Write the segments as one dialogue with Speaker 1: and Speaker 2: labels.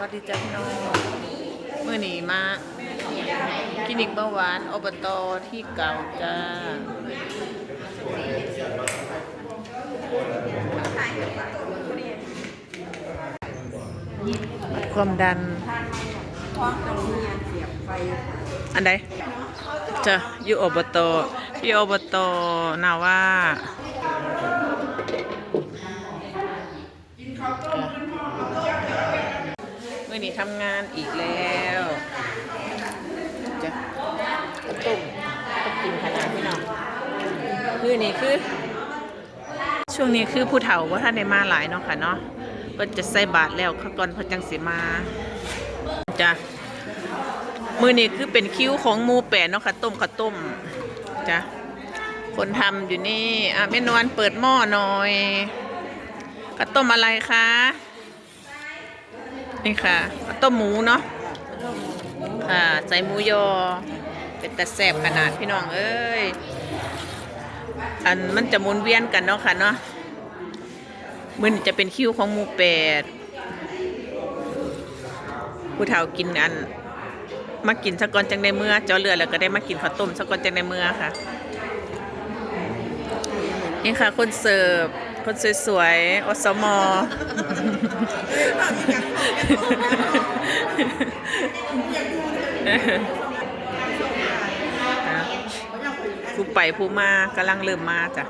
Speaker 1: วัสดีจ้าพี่น้องเมื่อนี้มาคลินิกเบาหวานอบตที่เก่าจ้าความดัน อันใดจะอยู่อบตที่อบตนาว่าเมื่อ นี้ทำงานอีกแล้วจะกระตุ้มก็กินขนาดพี่น้องคือนี่คือ ช่วงนี้คือผู้เฒ่าว่าท่านได้มาหลายเนาะค่ะเนาะเพิ่นจะใส่บาทแล้วเขาก่อนพิ่นจังสิมาจ้ะมือนี้คือเป็นคิ้วของมูแปดเนาะค่ะต้มข้าวต้มจ้ะคนทำอยู่นี่อะแม่นวลเปิดหม้อหน่อยข้าวต้มอะไรคะ นี่ค่ะต้มหมูเนาะค่ะใส่หมูยอ เป็นตะแสบขนาดพี่น้องเอ้ยอันมันจะมุนเวียนกันเนาะค่ะเนาะมือนจะเป็นคิ้วของหมูแปดผู้เฒ่ากินอัน มากินสะกอนจังในเมื่อเจ้าเรือแล้วก็ได้มากินข้าวต้มสะกอนจังในเมื่อค่ะ นี่ค่ะ คนเสิร์ฟ คนสวยๆอสม ผู้ไปผู้มากำลังเริ่มมาจ้ะ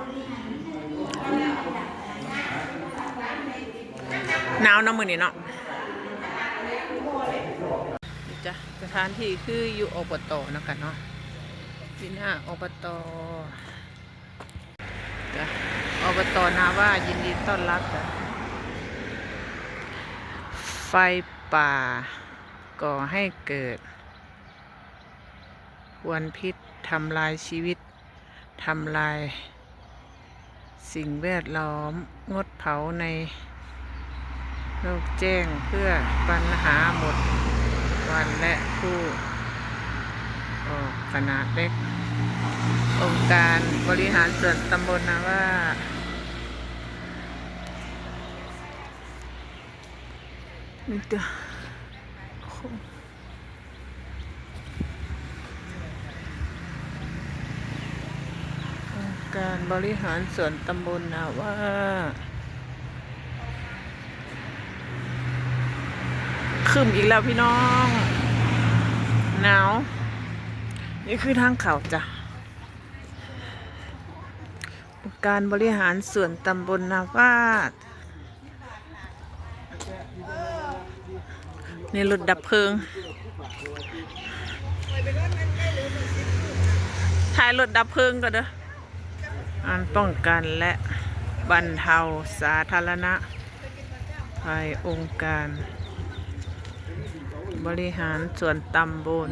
Speaker 1: หนาวนาะมือนี้เนาะจ้ะสถานที่คืออยู่อบตนาะคะเนาะอยู่หน้าอบตจ้ะอบตนาว่ายินดีต้อนรับจ้ะ ไฟป่า ก่อให้เกิด ควันพิษทำลายชีวิต ทำลาย สิ่งแวดล้อม งดเผาใน โลกแจ้งเพื่อปัญหาหมด วันและผู้ออกขนาดเล็ก องค์การบริหารส่วนตำบลนะว่า นี่จ้อการบริหารส่วนตำบลนะว่าขึ้นอีกแล้วพี่น้อง หนาว นี่คือทางเขาจ้ะ การบริหารส่วนตำบลนาวา ดนี่รถดับเพลิงถ่ายรถดับเพลิงก็เด้ออันป้องกันและบรรเทาสาธารณะภัยองค์การ บริหารส่วนตำบล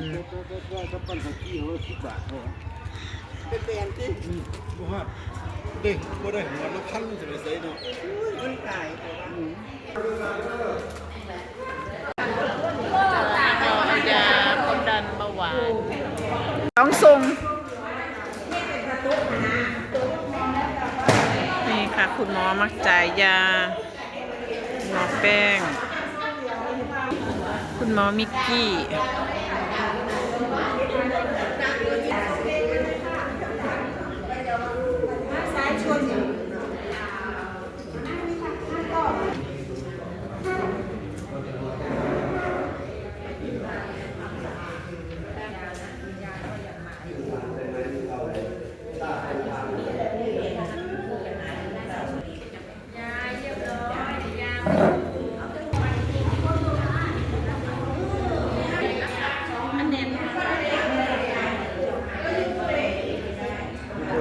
Speaker 2: เด็กบ่ได้หัวละพันมันจะไปใส่เนาะ
Speaker 1: ยาค ยามดันเบาหวานต้องส่งนี่ค่ะ คุณหมอมักจ่ายยาหมอแป้ง คุณหมอมิกกี้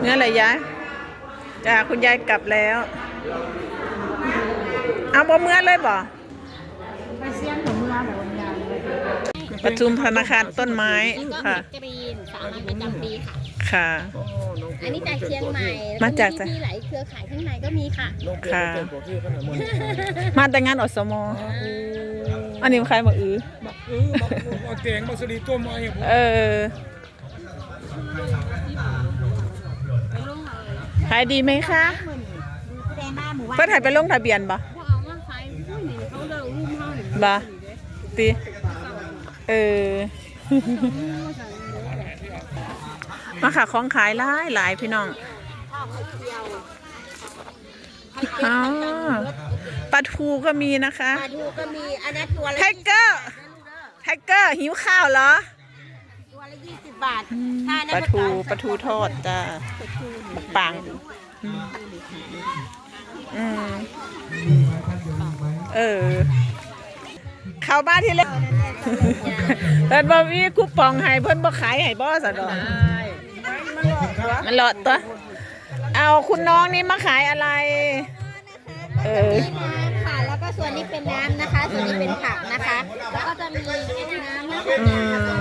Speaker 1: นื้ออะไรยายจ้าคุณยายกลับแล้ว เอาบ่เมื่อเลยบ่
Speaker 3: ไปเสียงของเมืองหมดงานเลย
Speaker 1: ประชุมธนาคารต้นไม้
Speaker 4: แล้วก็
Speaker 1: ค่ะ
Speaker 4: เม็ดกรีนสามัญประจำปีค่ะ
Speaker 1: ค่ะ
Speaker 4: อันนี้จากเชียงใหม่
Speaker 1: มาจาก
Speaker 4: แล้วมีหลายเครือข่ายข้างในก็มีค่ะ
Speaker 1: ค่ะ มาแต่งานอสมอันนี้ใครมาอื้อ
Speaker 2: เออบักบักแกงบักสลีต้มอะไรอย่างผม
Speaker 1: เออ ขายดีไหมคะ
Speaker 3: แดงหน้าหมู่บ้าน
Speaker 1: เพื่อถ่ายไปลงทะเบียนบ่
Speaker 4: พอเอามาใช้ผู้หญิงเขาเลิกรุ่มเฮาหนึ่ง
Speaker 1: บ่ติเออ มาค่ะของขายหลายหลายพี่น้องอ๋อปลาทูก็มีนะคะ
Speaker 4: มาดูก็มีอันนั้นตัวละ
Speaker 1: ไทเกอร์ไทเกอร์หิวข้าวเหรอ
Speaker 4: ตัวละ ยี่สิบบาทถ้า
Speaker 1: ปลาทูปลาทูทอดจ้าบักปังอืมอืมเออ เข้ามาที่แรกเพิ่นบ่มีคูปองให้เพิ่นบ่ขายให้บ่ซะดอกมันหลอดตัว เอาคุณน้องนี่มาขายอะไร เออ
Speaker 4: น้ำค่ะแล้วก็ส่วนนี้เป็นน้ำนะคะ ส่วนนี้เป็นผักนะคะ แล้วก็จะมีน้ำนะคะค่ะวันนี้นะคะ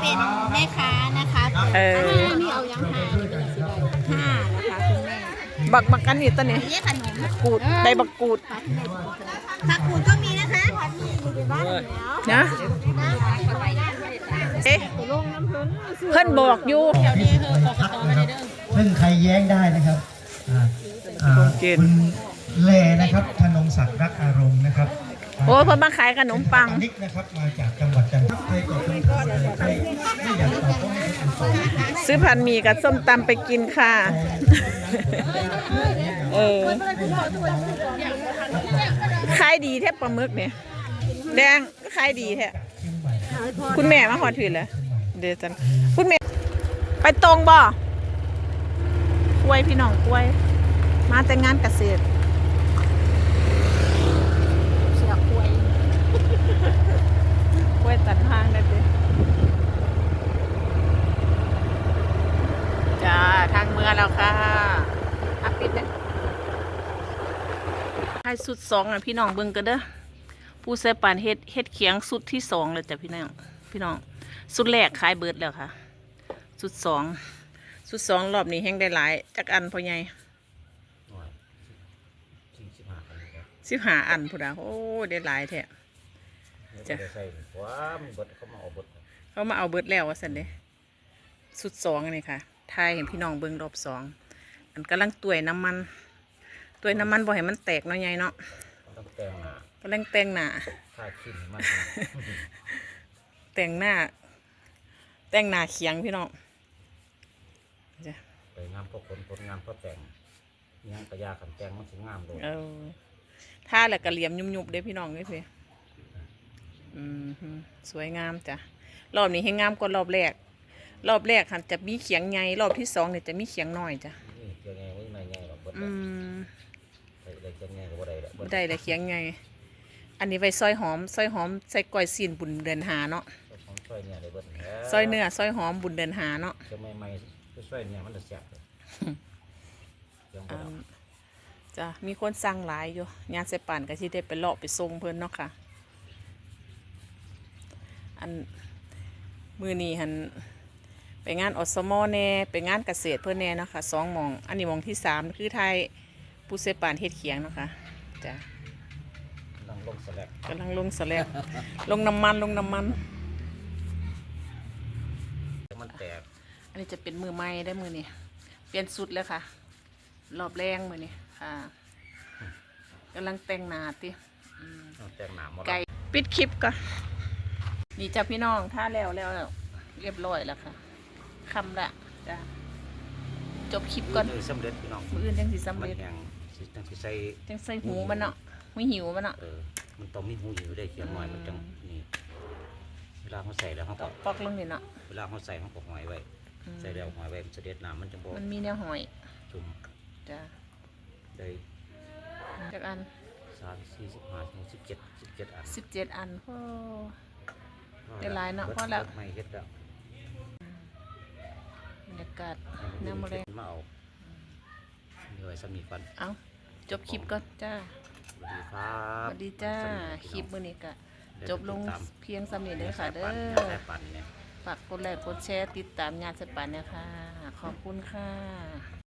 Speaker 4: เป็นแม่ค้านะคะ
Speaker 1: เออ
Speaker 4: ห้านี่เอายังห้านี่เป็นสิบห้านะคะคุณแม่
Speaker 1: บักบักกันนี่ตัวนี้
Speaker 4: นี่ขนม
Speaker 1: กูดใบบักกูด
Speaker 4: ผักกูดก็มีนะคะผักนี่อยู่ในบ้านแล้ว
Speaker 1: นะเอ๊ะเพิ่นบอกอยู่
Speaker 5: ซึ่งใครแย้งได้นะครับอ่าอ่า
Speaker 1: คนเกณฑ์
Speaker 5: คุณเล่นะครับธนงศักดิ์รักอารมณ์นะครับ
Speaker 1: โอ้เพิ่นมาขายขนมปัง
Speaker 5: นิกนะครับมาจากจังหวัดจันทบุรีขอบคุณครับใครไม่อยากตอบก็ไม่ต้องตอบ
Speaker 1: ซื้อผัดหมี่กับส้มตำไปกินค่ะ เออขายดีแทบปลาหมึกเนี่ย แดงขายดีแท้คุณแม่มาหอดถือเลยเดี๋ยวจันคุณแม่ ไปตรงบ่กล้วยพี่น้องกล้วย มาแต่งงานเกษตร
Speaker 4: เสือกล้วย
Speaker 1: กล้วยตัดทางได้ดิจ้าทางเมืองแล้วค่ะอาปิดเลยให้สุดสองอะพี่น้องเบิ่งกันเด้อผู้ใส่ปานเฮ็ดเฮ็ดเขียงสุดที่สองเลยจ้ะพี่น้องพี่น้องสุดแรกขายเบิดแล้วค่ะ สุดสองสุดสองรอบนี้แห้งได้หลายจักอันพอใหญ่สิบหาอันพุดาโอ้ได้หลายแท้ จ้ะ
Speaker 6: ใส่หัวมันบดเขามาเอาบด
Speaker 1: เขามาเอาเบิดแล้วว่าสันเด้สุดสองอันนี้ค่ะทายเห็นพี่น้องเบิ่งรอบสองอันกำลังตวยน้ำมันตวยน้ำมันบ่ให้มันแตกเนาะใหญ่เนาะ
Speaker 6: ต้องแต่งหน้ากำ
Speaker 1: ลังแต่งหน้า
Speaker 6: ค่าชิ้นมัน
Speaker 1: แต่งหน้า แต่งหน้าเขียงพี่น้องจ้ะ
Speaker 6: ไปงามพวกคนคนงามพวกแต่งงานกระยาขันแต่งมันถึงงามเลย
Speaker 1: เออท่าแล้วก็เหลี่ยมยุบๆเด้พี่น้องเด้พี่ อืมฮึสวยงามจ้ะ รอบนี้ให้งามกว่ารอบแรก รอบแรกค่ะจะมีเขียงใหญ่รอบที่สองเนี่ยจะมีเขียงน้อยจ้ะ
Speaker 6: นี่เจียงไงไม่ไม่ไงหรอกบด
Speaker 1: อืม
Speaker 6: ใส่ได้เจียงไงก็บ่ได้แล้วบ
Speaker 1: บ่
Speaker 6: ด
Speaker 1: ได้เลยเขียงไงอันนี้ไว้ซอยหอมซอยหอมใส่ก้อยซีนบุญเดินหาเนาะ
Speaker 6: ของช่วยเนี่ยได้บด
Speaker 1: ซอยเนื้อซอยหอมบุญเดินหาเนาะ
Speaker 6: จะไม่ไม่ช่วยเนี่ยมันจะแสบเลยยังบ
Speaker 1: อั
Speaker 6: ด
Speaker 1: นจ้ะมีคนสั่งหลายอยู่งานเสป่านก็ที่ได้ไปเลาะไปทรงเพิ่นเนาะค่ะอั นมือนี้หันไปงานอสมอแน่ไปงานเกษตรเพื่อนแน่เนาะค่ะสองหมองอันนี้หมองที่สามคือไทยปูเสป่านเฮ็ดเขียงเนาะค่ะจ้ะ
Speaker 6: นั่งลงสลัก
Speaker 1: กำลังลงสแลบลงน้ำมันลงน้ำมัน
Speaker 6: มันแตก
Speaker 1: อันนี้จะเป็นมือไม้ได้มือนี่เปลี่ยนสุดแล้วค่ะ รอบแรงมือนี่ค่ะกำลังแต่งหนาติ
Speaker 6: แต่งหนาหมด
Speaker 1: ไก่ปิดคลิปก่อน นี่จ้ะพี่น้องท่าแล้วแล้วแล้วเรียบร้อยแล้วค่ะคำละจ้ะจบคลิปก่อน
Speaker 6: สำเร็จพี่น้อง
Speaker 1: มืออื่นจังสิสำ
Speaker 6: มัน
Speaker 1: เร็จ
Speaker 6: แห้งสิจังสิใส่
Speaker 1: จังใส่หูมันเนาะไม่หิวมันเนาะ
Speaker 6: เออมันต้องมีหูอยู่ได้เขียนหน่อยมันจังนี่เวลาเขาใส่แล้วเขาก็
Speaker 1: ปอกลงนี่เนาะ
Speaker 6: เวลาเขาใส่เขาก็หอยไว้
Speaker 1: อืม
Speaker 6: ใส่แล้วหอยไว้มันจะเด็ดน้ำมันจะบ่
Speaker 1: มันมีแนวหอย
Speaker 6: จุ่ม
Speaker 1: จ้ะ
Speaker 6: ได้
Speaker 1: จากอัน
Speaker 6: สามสี่สิบห้าหกสิบเจ็ดสิบเจ็ดอัน
Speaker 1: สิบเจ็ดอันโอ้ ได้หลายเนาะพอแล้ว
Speaker 6: ไม่เฮ็ดแล้ว
Speaker 1: บรรยากาศน้ำมะเร็ง
Speaker 6: มาเอาเหนื่อยสมีก่อน
Speaker 1: เอาจบคลิปก่อนจ้า
Speaker 6: สวัสดีครั
Speaker 1: ส
Speaker 6: บ
Speaker 1: วัสดีจ้าคลิปมื้อนี้ก็จบลงเพียงสำเร็จเด้อค่ะเด้อ
Speaker 6: แค่ปั่นเนี่ย
Speaker 1: ฝากกดไลค์กดแชร์ติดตามงานสปันเนี่ยค่ะขอบคุณค่ะ